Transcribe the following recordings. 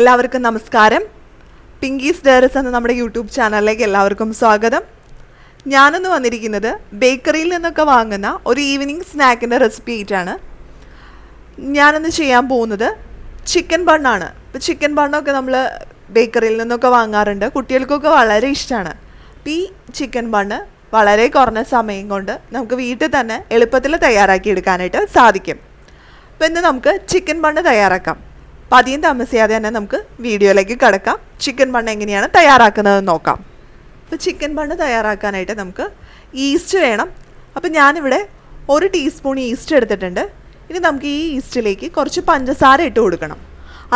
എല്ലാവർക്കും നമസ്കാരം. പിങ്കീസ് ഡയറസ് എന്ന നമ്മുടെ യൂട്യൂബ് ചാനലിലേക്ക് എല്ലാവർക്കും സ്വാഗതം. ഞാനൊന്ന് വന്നിരിക്കുന്നത് ബേക്കറിയിൽ നിന്നൊക്കെ വാങ്ങുന്ന ഒരു ഈവനിങ് സ്നാക്കിന്റെ റെസിപ്പി ആയിട്ടാണ്. ഞാനൊന്ന് ചെയ്യാൻ പോകുന്നത് ചിക്കൻ ബണ്ണാണ് ഇപ്പോൾ ചിക്കൻ ബണ്ണൊക്കെ നമ്മൾ ബേക്കറിയിൽ നിന്നൊക്കെ വാങ്ങാറുണ്ട്. കുട്ടികൾക്കൊക്കെ വളരെ ഇഷ്ടമാണ്. അപ്പോൾ ഈ ചിക്കൻ ബണ്ണ് വളരെ കുറഞ്ഞ സമയം കൊണ്ട് നമുക്ക് വീട്ടിൽ തന്നെ എളുപ്പത്തിൽ തയ്യാറാക്കി എടുക്കാനായിട്ട് സാധിക്കും. അപ്പോൾ ഇന്ന് നമുക്ക് ചിക്കൻ ബണ്ണ് തയ്യാറാക്കാം. അപ്പം അധികം താമസിയാതെ തന്നെ നമുക്ക് വീഡിയോയിലേക്ക് കിടക്കാം. ചിക്കൻ ബണ്ണ് എങ്ങനെയാണ് തയ്യാറാക്കുന്നതെന്ന് നോക്കാം. അപ്പോൾ ചിക്കൻ ബണ്ണ് തയ്യാറാക്കാനായിട്ട് നമുക്ക് ഈസ്റ്റ് വേണം. അപ്പോൾ ഞാനിവിടെ ഒരു ടീസ്പൂൺ ഈസ്റ്റ് എടുത്തിട്ടുണ്ട്. ഇനി നമുക്ക് ഈ ഈസ്റ്റിലേക്ക് കുറച്ച് പഞ്ചസാര ഇട്ട് കൊടുക്കണം.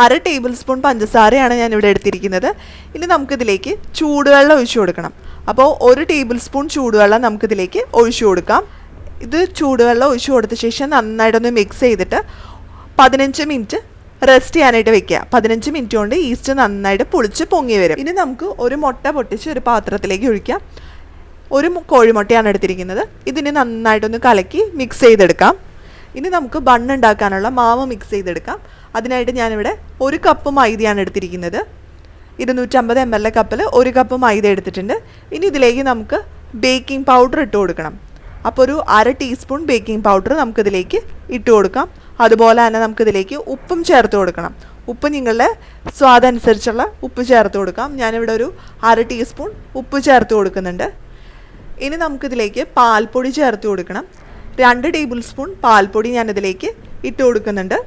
അര ടേബിൾ സ്പൂൺ പഞ്ചസാരയാണ് ഞാൻ ഇവിടെ എടുത്തിരിക്കുന്നത്. ഇനി നമുക്കിതിലേക്ക് ചൂടുവെള്ളം ഒഴിച്ചു കൊടുക്കണം. അപ്പോൾ ഒരു ടേബിൾ സ്പൂൺ ചൂടുവെള്ളം നമുക്കിതിലേക്ക് ഒഴിച്ചു കൊടുക്കാം. ഇത് ചൂടുവെള്ളം ഒഴിച്ചു കൊടുത്ത ശേഷം നന്നായിട്ടൊന്ന് മിക്സ് ചെയ്തിട്ട് പതിനഞ്ച് മിനിറ്റ് റെസ്റ്റ് ചെയ്യാനായിട്ട് വെക്കുക. പതിനഞ്ച് മിനിറ്റ് കൊണ്ട് ഈസ്റ്റ് നന്നായിട്ട് പൊളിച്ച് പൊങ്ങി വരും. ഇനി നമുക്ക് ഒരു മുട്ട പൊട്ടിച്ച് ഒരു പാത്രത്തിലേക്ക് ഒഴിക്കാം. ഒരു കോഴിമുട്ടയാണ് എടുത്തിരിക്കുന്നത്. ഇതിന് നന്നായിട്ടൊന്ന് കലക്കി മിക്സ് ചെയ്തെടുക്കാം. ഇനി നമുക്ക് ബണ്ണ് ഉണ്ടാക്കാനുള്ള മാവ് മിക്സ് ചെയ്തെടുക്കാം. അതിനായിട്ട് ഞാനിവിടെ ഒരു കപ്പ് മൈദയാണ് എടുത്തിരിക്കുന്നത്. ഇരുന്നൂറ്റമ്പത് എം എൽ എ കപ്പിൽ ഒരു കപ്പ് മൈദ എടുത്തിട്ടുണ്ട്. ഇനി ഇതിലേക്ക് നമുക്ക് ബേക്കിംഗ് പൗഡർ ഇട്ട് കൊടുക്കണം. അപ്പോൾ ഒരു അര ടീസ്പൂൺ ബേക്കിംഗ് പൗഡർ നമുക്കിതിലേക്ക് ഇട്ട് കൊടുക്കാം. അതുപോലെ തന്നെ നമുക്കിതിലേക്ക് ഉപ്പും ചേർത്ത് കൊടുക്കണം. ഉപ്പ് നിങ്ങളുടെ സ്വാദനുസരിച്ചുള്ള ഉപ്പ് ചേർത്ത് കൊടുക്കാം. ഞാനിവിടെ ഒരു അര ടീസ്പൂൺ ഉപ്പ് ചേർത്ത് കൊടുക്കുന്നുണ്ട്. ഇനി നമുക്കിതിലേക്ക് പാൽപ്പൊടി ചേർത്ത് കൊടുക്കണം. രണ്ട് ടേബിൾ സ്പൂൺ പാൽപ്പൊടി ഞാനിതിലേക്ക് ഇട്ട് കൊടുക്കുന്നുണ്ട്.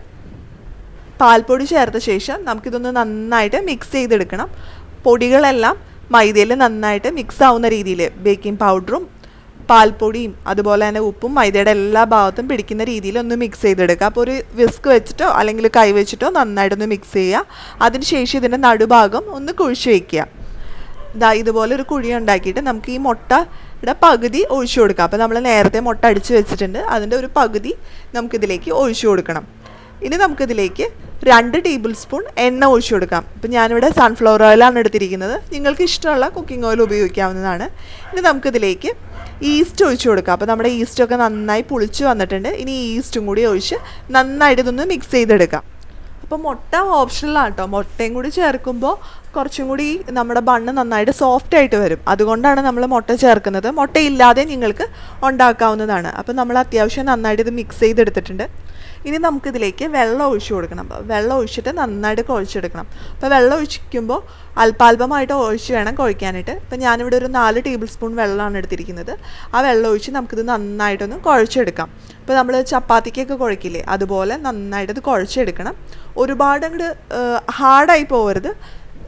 പാൽപ്പൊടി ചേർത്ത ശേഷം നമുക്കിതൊന്ന് നന്നായിട്ട് മിക്സ് ചെയ്തെടുക്കണം. പൊടികളെല്ലാം മൈദയിൽ നന്നായിട്ട് മിക്സ് ആവുന്ന രീതിയിൽ ബേക്കിംഗ് പൗഡറും പാൽപ്പൊടിയും അതുപോലെ തന്നെ ഉപ്പും മൈദയുടെ എല്ലാ ഭാഗത്തും പിടിക്കുന്ന രീതിയിൽ ഒന്ന് മിക്സ് ചെയ്തെടുക്കുക. അപ്പോൾ ഒരു വിസ്ക് വെച്ചിട്ടോ അല്ലെങ്കിൽ കൈ വെച്ചിട്ടോ നന്നായിട്ടൊന്ന് മിക്സ് ചെയ്യുക. അതിനുശേഷം ഇതിന്റെ നടുഭാഗം ഒന്ന് കുഴിച്ച് വയ്ക്കുക ഇതാ ഇതുപോലെ ഒരു കുഴി ഉണ്ടാക്കിയിട്ട് നമുക്ക് ഈ മുട്ടയുടെ പകുതി ഒഴിച്ചു കൊടുക്കുക അപ്പോൾ നമ്മൾ നേരത്തെ മുട്ട അടിച്ച് വെച്ചിട്ടുണ്ട്. അതിന്റെ ഒരു പകുതി നമുക്കിതിലേക്ക് ഒഴിച്ചു കൊടുക്കണം. ഇനി നമുക്കിതിലേക്ക് രണ്ട് ടേബിൾ സ്പൂൺ എണ്ണ ഒഴിച്ചു കൊടുക്കാം. ഇപ്പം ഞാനിവിടെ സൺഫ്ലവർ ഓയിലാണ് എടുത്തിരിക്കുന്നത്. നിങ്ങൾക്ക് ഇഷ്ടമുള്ള കുക്കിംഗ് ഓയിൽ ഉപയോഗിക്കാവുന്നതാണ്. ഇനി നമുക്കിതിലേക്ക് ഈസ്റ്റ് ഒഴിച്ചു കൊടുക്കാം. അപ്പോൾ നമ്മുടെ ഈസ്റ്റൊക്കെ നന്നായി പുളിച്ച് വന്നിട്ടുണ്ട്. ഇനി ഈസ്റ്റും കൂടി ഒഴിച്ച് നന്നായിട്ട് ഇതൊന്ന് മിക്സ് ചെയ്തെടുക്കാം. അപ്പോൾ മുട്ട ഓപ്ഷണലാണ് കേട്ടോ മുട്ടയും കൂടി ചേർക്കുമ്പോൾ കുറച്ചും കൂടി നമ്മുടെ ബണ്ണ് നന്നായിട്ട് സോഫ്റ്റ് ആയിട്ട് വരും. അതുകൊണ്ടാണ് നമ്മൾ മുട്ട ചേർക്കുന്നത്. മുട്ടയില്ലാതെ നിങ്ങൾക്ക് ഉണ്ടാക്കാവുന്നതാണ്. അപ്പോൾ നമ്മൾ അത്യാവശ്യം നന്നായിട്ട് ഇത് മിക്സ് ചെയ്തെടുത്തിട്ടുണ്ട്. ഇനി നമുക്കിതിലേക്ക് വെള്ളം ഒഴിച്ചു കൊടുക്കണം. അപ്പോൾ വെള്ളം ഒഴിച്ചിട്ട് നന്നായിട്ട് കുഴച്ചെടുക്കണം. അപ്പോൾ വെള്ളം ഒഴിക്കുമ്പോൾ അല്പാൽപമായിട്ട് ഒഴിച്ച് വേണം കുഴക്കാനായിട്ട്. ഇപ്പം ഞാനിവിടെ ഒരു നാല് ടേബിൾ സ്പൂൺ വെള്ളമാണ് എടുത്തിരിക്കുന്നത്. ആ വെള്ളം ഒഴിച്ച് നമുക്കിത് നന്നായിട്ടൊന്ന് കുഴച്ചെടുക്കാം. ഇപ്പോൾ നമ്മൾ ചപ്പാത്തിക്കൊക്കെ കുഴക്കില്ലേ? അതുപോലെ നന്നായിട്ടത് കുഴച്ചെടുക്കണം. ഒരുപാട് അങ്ങോട്ട് ഹാർഡായി പോകരുത്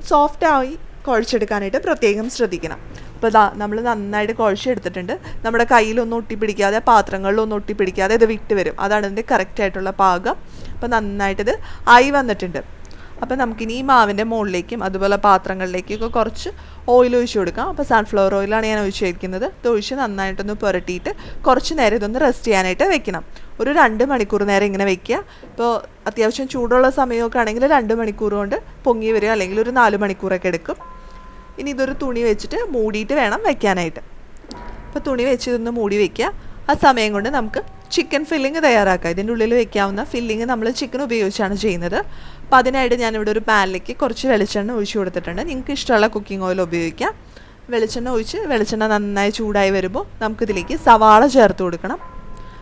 സോഫ്റ്റായി കുഴച്ചെടുക്കാനായിട്ട് പ്രത്യേകം ശ്രദ്ധിക്കണം. അപ്പോൾ ഇതാ നമ്മൾ നന്നായിട്ട് കുഴച്ചെടുത്തിട്ടുണ്ട് നമ്മുടെ കയ്യിലൊന്നും ഒട്ടിപ്പിടിക്കാതെ പാത്രങ്ങളിലൊന്നും ഒട്ടിപ്പിടിക്കാതെ ഇത് വിട്ട് വരും. അതാണ് ഇതിന്റെ കറക്റ്റായിട്ടുള്ള പാകം. അപ്പോൾ നന്നായിട്ടിത് ആയി വന്നിട്ടുണ്ട്. അപ്പോൾ നമുക്കിനി ഈ മാവിന്റെ മുകളിലേക്കും അതുപോലെ പാത്രങ്ങളിലേക്കൊക്കെ കുറച്ച് ഓയിൽ ഒഴിച്ച് കൊടുക്കാം. അപ്പോൾ സൺഫ്ലവർ ഓയിലാണ് ഞാൻ ഒഴിച്ചിരിക്കുന്നത് ഇത് ഒഴിച്ച് നന്നായിട്ടൊന്ന് പുരട്ടിയിട്ട് കുറച്ച് നേരം ഇതൊന്ന് റെസ്റ്റ് ചെയ്യാനായിട്ട് വെക്കണം. ഒരു രണ്ട് മണിക്കൂർ നേരം ഇങ്ങനെ വെക്കുക. ഇപ്പോൾ അത്യാവശ്യം ചൂടുള്ള സമയമൊക്കെ ആണെങ്കിൽ രണ്ട് മണിക്കൂർ കൊണ്ട് പൊങ്ങി വരിക. അല്ലെങ്കിൽ ഒരു നാല് മണിക്കൂറൊക്കെ എടുക്കും. ഇനി ഇതൊരു തുണി വെച്ചിട്ട് മൂടിയിട്ട് വേണം വെക്കാനായിട്ട്. അപ്പോൾ തുണി വെച്ച് ഇതൊന്ന് മൂടി വെക്കുക. ആ സമയം കൊണ്ട് നമുക്ക് ചിക്കൻ ഫില്ലിങ് തയ്യാറാക്കാം. ഇതിന്റെ ഉള്ളിൽ വെക്കാവുന്ന ഫില്ലിങ് നമ്മൾ ചിക്കൻ ഉപയോഗിച്ചാണ് ചെയ്യുന്നത്. അപ്പോൾ അതിനായിട്ട് ഞാനിവിടെ ഒരു പാനിലേക്ക് കുറച്ച് വെളിച്ചെണ്ണ ഒഴിച്ചു കൊടുത്തിട്ടുണ്ട്. നിങ്ങൾക്ക് ഇഷ്ടമുള്ള കുക്കിംഗ് ഓയിൽ ഉപയോഗിക്കാം. വെളിച്ചെണ്ണ ഒഴിച്ച് വെളിച്ചെണ്ണ നന്നായി ചൂടായി വരുമ്പോൾ നമുക്കിതിലേക്ക് സവാള ചേർത്ത് കൊടുക്കണം.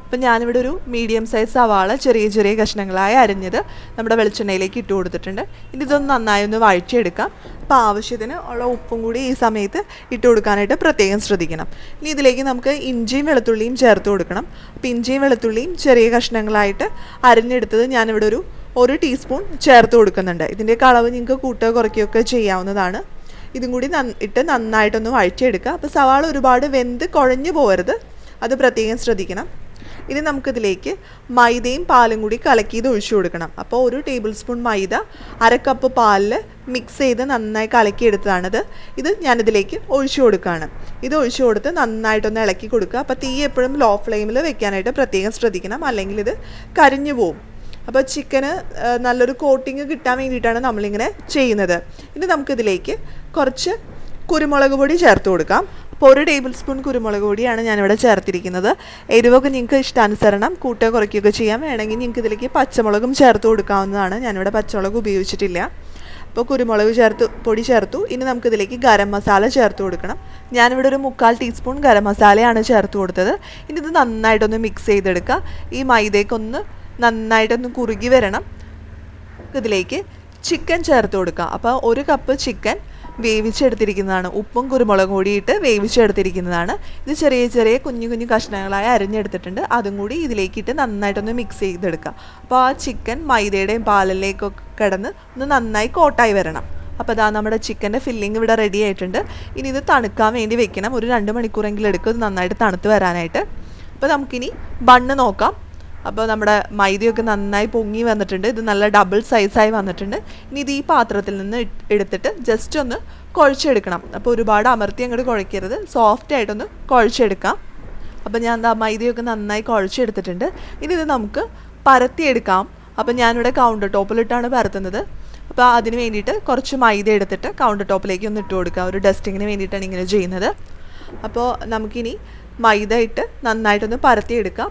അപ്പം ഞാനിവിടെ ഒരു മീഡിയം സൈസ് സവാള ചെറിയ ചെറിയ കഷ്ണങ്ങളായി അരിഞ്ഞത് നമ്മുടെ വെളിച്ചെണ്ണയിലേക്ക് ഇട്ട് കൊടുത്തിട്ടുണ്ട്. ഇനി ഇതൊന്ന് നന്നായി ഒന്ന് വഴിച്ചെടുക്കാം അപ്പോൾ ആവശ്യത്തിന് ഉള്ള ഉപ്പും കൂടി ഈ സമയത്ത് ഇട്ട് കൊടുക്കാനായിട്ട് പ്രത്യേകം ശ്രദ്ധിക്കണം. ഇനി ഇതിലേക്ക് നമുക്ക് ഇഞ്ചിയും വെളുത്തുള്ളിയും ചേർത്ത് കൊടുക്കണം. അപ്പോൾ ഇഞ്ചിയും വെളുത്തുള്ളിയും ചെറിയ കഷ്ണങ്ങളായിട്ട് അരിഞ്ഞെടുത്തത് ഞാനിവിടെ ഒരു ഒരു ടീസ്പൂൺ ചേർത്ത് കൊടുക്കുന്നുണ്ട്. ഇതിന്റെ അളവ് നിങ്ങൾക്ക് കൂട്ടുക കുറയ്ക്കുകയൊക്കെ ചെയ്യാവുന്നതാണ്. ഇതും കൂടി നന്ന ഇട്ട് നന്നായിട്ടൊന്ന് വഴിച്ചെടുക്കുക അപ്പോൾ സവാള ഒരുപാട് വെന്ത് കുഴഞ്ഞു പോകരുത്. അത് പ്രത്യേകം ശ്രദ്ധിക്കണം. ഇനി നമുക്കിതിലേക്ക് മൈദയും പാലും കൂടി കലക്കിയത് ഒഴിച്ചു കൊടുക്കണം. അപ്പോൾ ഒരു ടേബിൾ സ്പൂൺ മൈദ അര കപ്പ് പാലിൽ മിക്സ് ചെയ്ത് നന്നായി കലക്കിയെടുത്തതാണിത് ഇത് ഞാനിതിലേക്ക് ഒഴിച്ചു കൊടുക്കുകയാണ് ഇത് ഒഴിച്ചു കൊടുത്ത് നന്നായിട്ടൊന്ന് ഇളക്കി കൊടുക്കുക. അപ്പോൾ തീ എപ്പോഴും ലോ ഫ്ലെയിമിൽ വെക്കാനായിട്ട് പ്രത്യേകം ശ്രദ്ധിക്കണം. അല്ലെങ്കിൽ ഇത് കരിഞ്ഞു പോവും. അപ്പോൾ ചിക്കന് നല്ലൊരു കോട്ടിങ് കിട്ടാൻ വേണ്ടിയിട്ടാണ് നമ്മളിങ്ങനെ ചെയ്യുന്നത്. ഇനി നമുക്കിതിലേക്ക് കുറച്ച് കുരുമുളക് പൊടി ചേർത്ത് കൊടുക്കാം. അപ്പോൾ ഒരു ടേബിൾ സ്പൂൺ കുരുമുളക് പൊടിയാണ് ഞാനിവിടെ ചേർത്തിരിക്കുന്നത്. എരിവൊക്കെ നിങ്ങൾക്ക് ഇഷ്ടാനുസരണം കൂട്ടുക കുറയ്ക്കുകയൊക്കെ ചെയ്യാം. വേണമെങ്കിൽ നിങ്ങൾക്ക് ഇതിലേക്ക് പച്ചമുളകും ചേർത്ത് കൊടുക്കാവുന്നതാണ്. ഞാനിവിടെ പച്ചമുളക് ഉപയോഗിച്ചിട്ടില്ല. അപ്പോൾ കുരുമുളക് ചേർത്ത് പൊടി ചേർത്തു. ഇനി നമുക്കിതിലേക്ക് ഗരം മസാല ചേർത്ത് കൊടുക്കണം. ഞാനിവിടെ ഒരു മുക്കാൽ ടീസ്പൂൺ ഗരം മസാലയാണ് ചേർത്ത് കൊടുത്തത്. ഇനി ഇത് നന്നായിട്ടൊന്ന് മിക്സ് ചെയ്തെടുക്കുക. ഈ മൈദയ്ക്കൊന്ന് നന്നായിട്ടൊന്ന് കുറുകി വരണം. ഇതിലേക്ക് ചിക്കൻ ചേർത്ത് കൊടുക്കുക. അപ്പോൾ ഒരു കപ്പ് ചിക്കൻ വേവിച്ചെടുത്തിരിക്കുന്നതാണ്. ഉപ്പും കുരുമുളകും കൂടിയിട്ട് വേവിച്ചെടുത്തിരിക്കുന്നതാണ്. ഇത് ചെറിയ ചെറിയ കുഞ്ഞു കുഞ്ഞു കഷ്ണങ്ങളായി അരിഞ്ഞെടുത്തിട്ടുണ്ട്. അതും കൂടി ഇതിലേക്കിട്ട് നന്നായിട്ടൊന്ന് മിക്സ് ചെയ്തെടുക്കുക അപ്പോൾ ആ ചിക്കൻ മൈദയുടെയും പാലിലേക്കൊക്കെ കിടന്ന് ഒന്ന് നന്നായി കോട്ടായി വരണം. അപ്പോൾ അതാ നമ്മുടെ ചിക്കന്റെ ഫില്ലിംഗ് ഇവിടെ റെഡി ആയിട്ടുണ്ട്. ഇനി ഇത് തണുക്കാൻ വേണ്ടി വെക്കണം. ഒരു രണ്ട് മണിക്കൂറെങ്കിലും എടുക്കും. ഇത് നന്നായിട്ട് തണുത്ത് വരാനായിട്ട്. അപ്പോൾ നമുക്കിനി ബണ്ണ് നോക്കാം. അപ്പോൾ നമ്മുടെ മൈദയൊക്കെ നന്നായി പൊങ്ങി വന്നിട്ടുണ്ട്. ഇത് നല്ല ഡബിൾ സൈസായി വന്നിട്ടുണ്ട്. ഇനി ഇത് ഈ പാത്രത്തിൽ നിന്ന് എടുത്തിട്ട് ജസ്റ്റ് ഒന്ന് കുഴച്ചെടുക്കണം. അപ്പോൾ ഒരുപാട് അമർത്തി അങ്ങോട്ട് കുഴക്കരുത്. സോഫ്റ്റ് ആയിട്ടൊന്ന് കുഴച്ചെടുക്കാം. അപ്പോൾ ഞാൻ എന്താ മൈദയൊക്കെ നന്നായി കുഴച്ചെടുത്തിട്ടുണ്ട്. ഇനി ഇത് നമുക്ക് പരത്തിയെടുക്കാം. അപ്പോൾ ഞാനിവിടെ കൗണ്ടർ ടോപ്പിലിട്ടാണ് പരത്തുന്നത്. അപ്പോൾ അതിന് വേണ്ടിയിട്ട് കുറച്ച് മൈദ എടുത്തിട്ട് കൗണ്ടർ ടോപ്പിലേക്ക് ഒന്ന് ഇട്ട് കൊടുക്കുക. ഒരു ഡസ്റ്റിങ്ങിന് വേണ്ടിയിട്ടാണ് ഇങ്ങനെ ചെയ്യുന്നത്. അപ്പോൾ നമുക്കിനി മൈദ ഇട്ട് നന്നായിട്ടൊന്ന് പരത്തിയെടുക്കാം.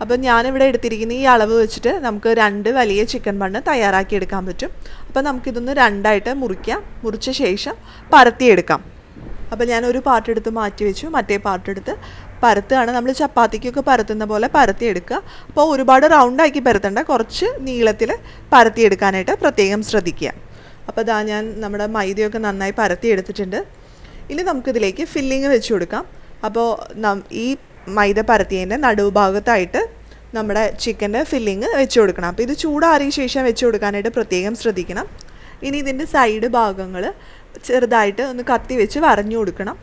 അപ്പോൾ ഞാനിവിടെ എടുത്തിരിക്കുന്ന ഈ അളവ് വെച്ചിട്ട് നമുക്ക് രണ്ട് വലിയ ചിക്കൻ ബണ്ണ് തയ്യാറാക്കി എടുക്കാൻ പറ്റും. അപ്പോൾ നമുക്കിതൊന്ന് രണ്ടായിട്ട് മുറിക്കാം. മുറിച്ച ശേഷം പരത്തിയെടുക്കാം. അപ്പോൾ ഞാനൊരു പാർട്ട് എടുത്ത് മാറ്റി വെച്ചു മറ്റേ പാർട്ട് എടുത്ത് പരത്തുകയാണ്. നമ്മൾ ചപ്പാത്തിക്കൊക്കെ പരത്തുന്ന പോലെ പരത്തിയെടുക്കുക. അപ്പോൾ ഒരുപാട് റൗണ്ടാക്കി പരത്തണ്ട. കുറച്ച് നീളത്തിൽ പരത്തിയെടുക്കാനായിട്ട് പ്രത്യേകം ശ്രദ്ധിക്കുക. അപ്പോൾ ഇതാ ഞാൻ നമ്മുടെ മൈദയൊക്കെ നന്നായി പരത്തിയെടുത്തിട്ടുണ്ട്. ഇനി നമുക്കിതിലേക്ക് ഫില്ലിങ് വെച്ച് കൊടുക്കാം. അപ്പോൾ ഈ മൈദ പരത്തിയതിന്റെ നടുഭാഗത്തായിട്ട് നമ്മുടെ ചിക്കന്റെ ഫില്ലിങ് വെച്ച് കൊടുക്കണം. അപ്പോൾ ഇത് ചൂടാറിയ ശേഷം വെച്ച് കൊടുക്കാനായിട്ട് പ്രത്യേകം ശ്രദ്ധിക്കണം. ഇനി ഇതിന്റെ സൈഡ് ഭാഗങ്ങൾ ചെറുതായിട്ട് ഒന്ന് കത്തി വെച്ച് വരഞ്ഞു കൊടുക്കണം.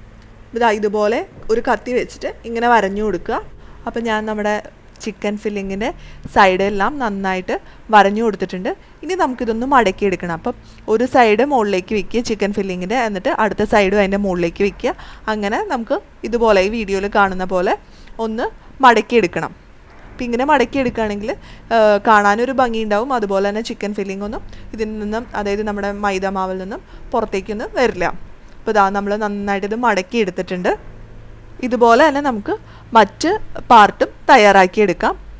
ഇതാ ഇതുപോലെ ഒരു കത്തി വെച്ചിട്ട് ഇങ്ങനെ വരഞ്ഞു കൊടുക്കുക. അപ്പോൾ ഞാൻ നമ്മുടെ ചിക്കൻ ഫില്ലിങ്ങിന്റെ സൈഡെല്ലാം നന്നായിട്ട് വരഞ്ഞു കൊടുത്തിട്ടുണ്ട്. ഇനി നമുക്കിതൊന്ന് മടക്കിയെടുക്കണം. അപ്പം ഒരു സൈഡ് മുകളിലേക്ക് വയ്ക്കുക ചിക്കൻ ഫില്ലിങ്ങിന്റെ. എന്നിട്ട് അടുത്ത സൈഡും അതിന്റെ മുകളിലേക്ക് വയ്ക്കുക അങ്ങനെ നമുക്ക് ഇതുപോലെ ഈ വീഡിയോയിൽ കാണുന്ന പോലെ ഒന്ന് മടക്കിയെടുക്കണം. അപ്പം ഇങ്ങനെ മടക്കിയെടുക്കുകയാണെങ്കിൽ കാണാനൊരു ഭംഗിയുണ്ടാവും. അതുപോലെ തന്നെ ചിക്കൻ ഫില്ലിംഗ് ഒന്നും ഇതിൽ നിന്നും അതായത് നമ്മുടെ മൈദ മാവിൽ നിന്നും പുറത്തേക്കൊന്നും വരില്ല. അപ്പോൾ ഇതാ നമ്മൾ നന്നായിട്ട് ഇത് മടക്കി എടുത്തിട്ടുണ്ട് ഇതുപോലെ തന്നെ നമുക്ക് മറ്റ് പാർട്ടും തയ്യാറാക്കിയെടുക്കാം.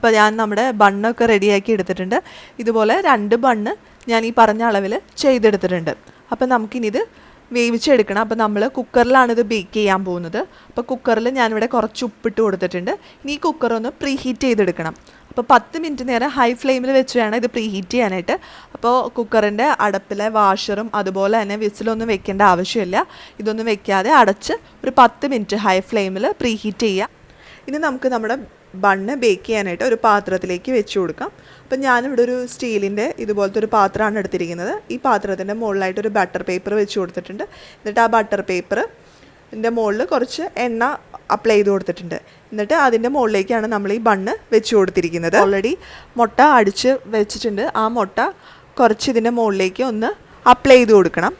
അപ്പോൾ ഞാൻ നമ്മുടെ ബണ്ണൊക്കെ റെഡിയാക്കി എടുത്തിട്ടുണ്ട്. ഇതുപോലെ രണ്ട് ബണ്ണ് ഞാൻ ഈ പറഞ്ഞ അളവിൽ ചെയ്തെടുത്തിട്ടുണ്ട്. അപ്പോൾ നമുക്കിനിത് വേവിച്ചെടുക്കണം. അപ്പോൾ നമ്മൾ കുക്കറിലാണ് ഇത് ബേക്ക് ചെയ്യാൻ പോകുന്നത്. അപ്പോൾ കുക്കറിൽ ഞാനിവിടെ കുറച്ച് ഉപ്പിട്ട് കൊടുത്തിട്ടുണ്ട്. ഇനി ഈ കുക്കർ ഒന്ന് പ്രീ ഹീറ്റ് ചെയ്തെടുക്കണം. അപ്പോൾ പത്ത് മിനിറ്റ് നേരം ഹൈ ഫ്ലെയിമിൽ വെച്ച് വേണം ഇത് പ്രീ ഹീറ്റ് ചെയ്യാനായിട്ട്. അപ്പോൾ കുക്കറിന്റെ അടപ്പിലെ വാഷറും അതുപോലെ തന്നെ വിസിലൊന്നും വെക്കേണ്ട ആവശ്യമില്ല. ഇതൊന്നും വെക്കാതെ അടച്ച് ഒരു പത്ത് മിനിറ്റ് ഹൈ ഫ്ലെയിമിൽ പ്രീ ഹീറ്റ് ചെയ്യുക ഇനി നമുക്ക് നമ്മുടെ ബണ്ണ് ബേക്ക് ചെയ്യാനായിട്ട് ഒരു പാത്രത്തിലേക്ക് വെച്ച് കൊടുക്കാം. അപ്പം ഞാനിവിടെ ഒരു സ്റ്റീലിന്റെ ഇതുപോലത്തെ ഒരു പാത്രമാണ് എടുത്തിരിക്കുന്നത്. ഈ പാത്രത്തിന്റെ മുകളിലായിട്ട് ഒരു ബട്ടർ പേപ്പർ വെച്ച് കൊടുത്തിട്ടുണ്ട്. എന്നിട്ട് ആ ബട്ടർ പേപ്പർ ഇതിന്റെ മുകളിൽ കുറച്ച് എണ്ണ അപ്ലൈ ചെയ്ത് കൊടുത്തിട്ടുണ്ട്. എന്നിട്ട് അതിന്റെ മുകളിലേക്കാണ് നമ്മൾ ഈ ബണ്ണ് വെച്ച് കൊടുത്തിരിക്കുന്നത്. ഓൾറെഡി മുട്ട അടിച്ച് വെച്ചിട്ടുണ്ട്. ആ മുട്ട കുറച്ച് ഇതിന്റെ മുകളിലേക്ക് ഒന്ന് അപ്ലൈ ചെയ്ത് കൊടുക്കണം.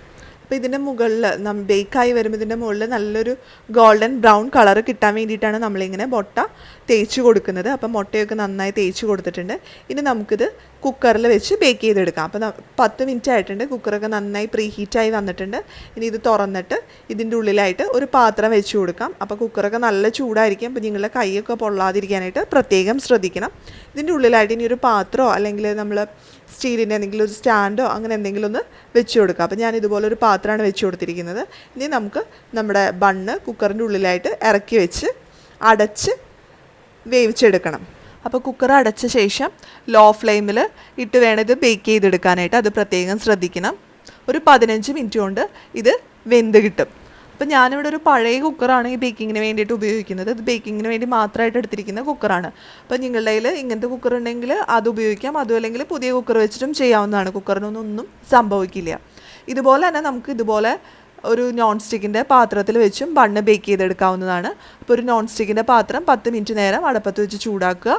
അപ്പോൾ ഇതിന്റെ മുകളിൽ ബേക്കായി വരുമ്പോൾ ഇതിന്റെ മുകളിൽ നല്ലൊരു ഗോൾഡൻ ബ്രൗൺ കളർ കിട്ടാൻ വേണ്ടിയിട്ടാണ് നമ്മളിങ്ങനെ മുട്ട തേച്ച് കൊടുക്കുന്നത്. അപ്പം മുട്ടയൊക്കെ നന്നായി തേച്ച് കൊടുത്തിട്ടുണ്ട്. ഇനി നമുക്കിത് കുക്കറിൽ വെച്ച് ബേക്ക് ചെയ്തെടുക്കാം. അപ്പോൾ പത്ത് മിനിറ്റ് ആയിട്ടുണ്ട്. കുക്കറൊക്കെ നന്നായി പ്രീ ഹീറ്റായി വന്നിട്ടുണ്ട്. ഇനി ഇത് തുറന്നിട്ട് ഇതിന്റെ ഉള്ളിലായിട്ട് ഒരു പാത്രം വെച്ച് കൊടുക്കാം. അപ്പോൾ കുക്കറൊക്കെ നല്ല ചൂടായിരിക്കും. അപ്പോൾ നിങ്ങളുടെ കൈയൊക്കെ പൊള്ളാതിരിക്കാനായിട്ട് പ്രത്യേകം ശ്രദ്ധിക്കണം. ഇതിന്റെ ഉള്ളിലായിട്ട് ഇനി ഒരു പാത്രമോ അല്ലെങ്കിൽ നമ്മൾ സ്റ്റീലിന്റെ എന്തെങ്കിലും ഒരു സ്റ്റാൻഡോ അങ്ങനെ എന്തെങ്കിലും ഒന്ന് വെച്ച് കൊടുക്കുക അപ്പോൾ ഞാൻ ഇതുപോലെ ഒരു പാത്രമാണ് വെച്ച് കൊടുത്തിരിക്കുന്നത്. ഇനി നമുക്ക് നമ്മുടെ ബണ്ണ് കുക്കറിന്റെ ഉള്ളിലായിട്ട് ഇറക്കി വെച്ച് അടച്ച് വേവിച്ചെടുക്കണം. അപ്പോൾ കുക്കർ അടച്ച ശേഷം ലോ ഫ്ലെയിമിൽ ഇട്ട് വേണം ഇത് ബേക്ക് ചെയ്തെടുക്കാനായിട്ട്. അത് പ്രത്യേകം ശ്രദ്ധിക്കണം. ഒരു പതിനഞ്ച് മിനിറ്റ് കൊണ്ട് ഇത് വെന്ത് കിട്ടും. അപ്പോൾ ഞാനിവിടെ ഒരു പഴയ കുക്കറാണ് ഈ ബേക്കിങ്ങിന് വേണ്ടിയിട്ട് ഉപയോഗിക്കുന്നത്. ഇത് ബേക്കിങ്ങിന് വേണ്ടി മാത്രമായിട്ട് എടുത്തിരിക്കുന്ന കുക്കറാണ് അപ്പോൾ നിങ്ങളുടെ കയ്യിൽ ഇങ്ങനത്തെ കുക്കർ ഉണ്ടെങ്കിൽ അത് ഉപയോഗിക്കാം. അതും അല്ലെങ്കിൽ പുതിയ കുക്കർ വെച്ചിട്ടും ചെയ്യാവുന്നതാണ്. കുക്കറിനൊന്നും സംഭവിക്കില്ല. ഇതുപോലെ തന്നെ നമുക്ക് ഇതുപോലെ ഒരു നോൺ സ്റ്റിക്കിന്റെ പാത്രത്തിൽ വെച്ചും ബണ്ണ് ബേക്ക് ചെയ്തെടുക്കാവുന്നതാണ്. അപ്പോൾ ഒരു നോൺ സ്റ്റിക്കിന്റെ പാത്രം പത്ത് മിനിറ്റ് നേരം അടപ്പത്ത് വെച്ച് ചൂടാക്കുക.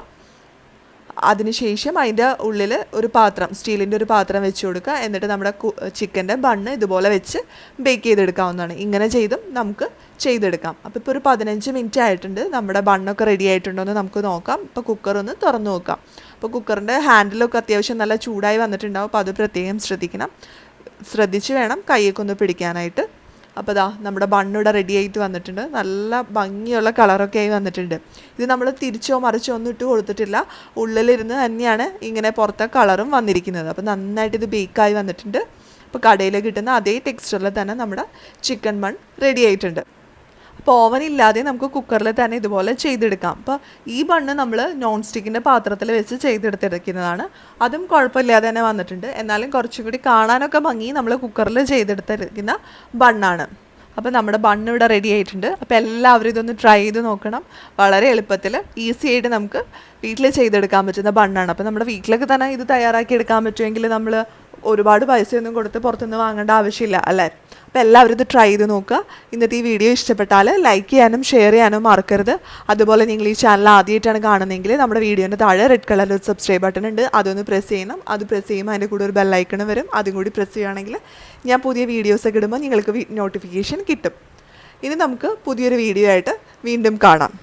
അതിനുശേഷം അതിന്റെ ഉള്ളിൽ ഒരു പാത്രം സ്റ്റീലിന്റെ ഒരു പാത്രം വെച്ച് കൊടുക്കുക. എന്നിട്ട് നമ്മുടെ ചിക്കന്റെ ബണ്ണ് ഇതുപോലെ വെച്ച് ബേക്ക് ചെയ്തെടുക്കാവുന്നതാണ്. ഇങ്ങനെ ചെയ്തും നമുക്ക് ചെയ്തെടുക്കാം. അപ്പോൾ ഇപ്പോൾ ഒരു പതിനഞ്ച് മിനിറ്റ് ആയിട്ടുണ്ട്. നമ്മുടെ ബണ്ണൊക്കെ റെഡി ആയിട്ടുണ്ടോ എന്ന് നമുക്ക് നോക്കാം. ഇപ്പോൾ കുക്കർ ഒന്ന് തുറന്നു നോക്കാം. അപ്പോൾ കുക്കറിന്റെ ഹാൻഡിലൊക്കെ അത്യാവശ്യം നല്ല ചൂടായി വന്നിട്ടുണ്ടാവും. അപ്പോൾ അത് പ്രത്യേകം ശ്രദ്ധിക്കണം. ശ്രദ്ധിച്ച് വേണം കൈയൊക്കെ ഒന്ന് പിടിക്കാനായിട്ട്. അപ്പോൾ ദാ നമ്മുടെ ബണ്ണിവിടെ റെഡി ആയിട്ട് വന്നിട്ടുണ്ട്. നല്ല ഭംഗിയുള്ള കളറൊക്കെ ആയി വന്നിട്ടുണ്ട്. ഇത് നമ്മൾ തിരിച്ചോ മറിച്ചോ ഒന്നും ഇട്ട് കൊടുത്തിട്ടില്ല. ഉള്ളിലിരുന്ന് തന്നെയാണ് ഇങ്ങനെ പുറത്തെ കളറും വന്നിരിക്കുന്നത്. അപ്പോൾ നന്നായിട്ട് ഇത് ബേക്കായി വന്നിട്ടുണ്ട്. അപ്പോൾ കടയിൽ കിട്ടുന്ന അതേ ടെക്സ്ചറിൽ തന്നെ നമ്മുടെ ചിക്കൻ ബൺ റെഡി ആയിട്ടുണ്ട്. അപ്പോൾ ഓവൻ ഇല്ലാതെ നമുക്ക് കുക്കറിൽ തന്നെ ഇതുപോലെ ചെയ്തെടുക്കാം. അപ്പോൾ ഈ ബണ്ണ് നമ്മൾ നോൺ സ്റ്റിക്കിന്റെ പാത്രത്തിൽ വെച്ച് ചെയ്തെടുത്തെടുക്കുന്നതാണ് അതും കുഴപ്പമില്ലാതെ തന്നെ വന്നിട്ടുണ്ട്. എന്നാലും കുറച്ചും കൂടി കാണാനൊക്കെ ഭംഗി നമ്മൾ കുക്കറിൽ ചെയ്തെടുത്തെടുക്കുന്ന ബണ്ണാണ്. അപ്പോൾ നമ്മുടെ ബണ്ണ് ഇവിടെ റെഡി ആയിട്ടുണ്ട്. അപ്പോൾ എല്ലാവരും ഇതൊന്ന് ട്രൈ ചെയ്ത് നോക്കണം. വളരെ എളുപ്പത്തിൽ ഈസി ആയിട്ട് നമുക്ക് വീട്ടിൽ ചെയ്തെടുക്കാൻ പറ്റുന്ന ബണ്ണാണ്. അപ്പോൾ നമ്മുടെ വീട്ടിലൊക്കെ തന്നെ ഇത് തയ്യാറാക്കി എടുക്കാൻ പറ്റുമെങ്കിൽ നമ്മൾ ഒരുപാട് പൈസയൊന്നും കൊടുത്ത് പുറത്തുനിന്ന് വാങ്ങേണ്ട ആവശ്യമില്ല അല്ലേ? അപ്പോൾ എല്ലാവരും ഇത് ട്രൈ ചെയ്ത് നോക്കുക. ഇന്നത്തെ ഈ വീഡിയോ ഇഷ്ടപ്പെട്ടാൽ ലൈക്ക് ചെയ്യാനും ഷെയർ ചെയ്യാനും മറക്കരുത്. അതുപോലെ നിങ്ങൾ ഈ ചാനൽ ആദ്യമായിട്ടാണ് കാണുന്നതെങ്കിൽ നമ്മുടെ വീഡിയോന്റെ താഴെ റെഡ് കളറിൽ ഒരു സബ്സ്ക്രൈബ് ബട്ടൺ ഉണ്ട്. അതൊന്ന് പ്രസ് ചെയ്യണം. അത് പ്രസ് ചെയ്യുമ്പോൾ അതിന്റെ കൂടെ ഒരു ബെല്ലൈക്കൺ വരും. അതും കൂടി പ്രസ് ചെയ്യുകയാണെങ്കിൽ ഞാൻ പുതിയ വീഡിയോസൊക്കെ ഇടുമ്പോൾ നിങ്ങൾക്ക് നോട്ടിഫിക്കേഷൻ കിട്ടും. ഇനി നമുക്ക് പുതിയൊരു വീഡിയോ ആയിട്ട് വീണ്ടും കാണാം.